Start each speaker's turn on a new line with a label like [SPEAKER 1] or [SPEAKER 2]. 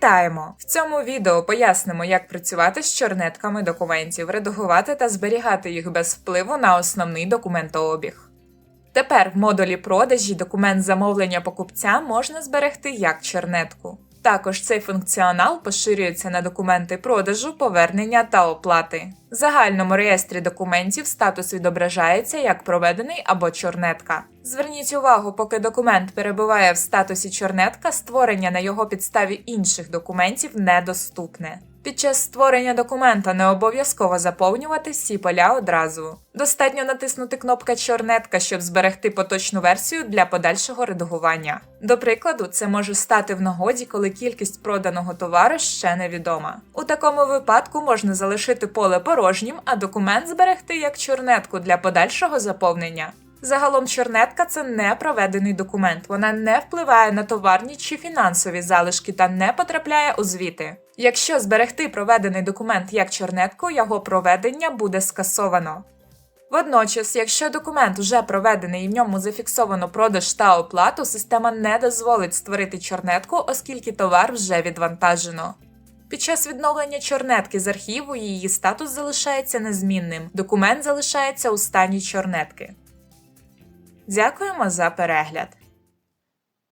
[SPEAKER 1] Вітаємо! В цьому відео пояснимо, як працювати з чорнетками документів, редагувати та зберігати їх без впливу на основний документообіг. Тепер в модулі продажі документ замовлення покупця можна зберегти як чернетку. Також цей функціонал поширюється на документи продажу, повернення та оплати. В загальному реєстрі документів статус відображається як проведений або чорнетка. Зверніть увагу, поки документ перебуває в статусі чорнетка, створення на його підставі інших документів недоступне. Під час створення документа не обов'язково заповнювати всі поля одразу. Достатньо натиснути кнопка Чорнетка, щоб зберегти поточну версію для подальшого редагування. До прикладу, це може стати в нагоді, коли кількість проданого товару ще невідома. У такому випадку можна залишити поле порожнім, а документ зберегти як чорнетку для подальшого заповнення. Загалом чорнетка це не проведений документ, вона не впливає на товарні чи фінансові залишки та не потрапляє у звіти. Якщо зберегти проведений документ як чорнетку, його проведення буде скасовано. Водночас, якщо документ вже проведений і в ньому зафіксовано продаж та оплату, система не дозволить створити чорнетку, оскільки товар вже відвантажено. Під час відновлення чорнетки з архіву її статус залишається незмінним, документ залишається у стані чорнетки. Дякуємо за перегляд!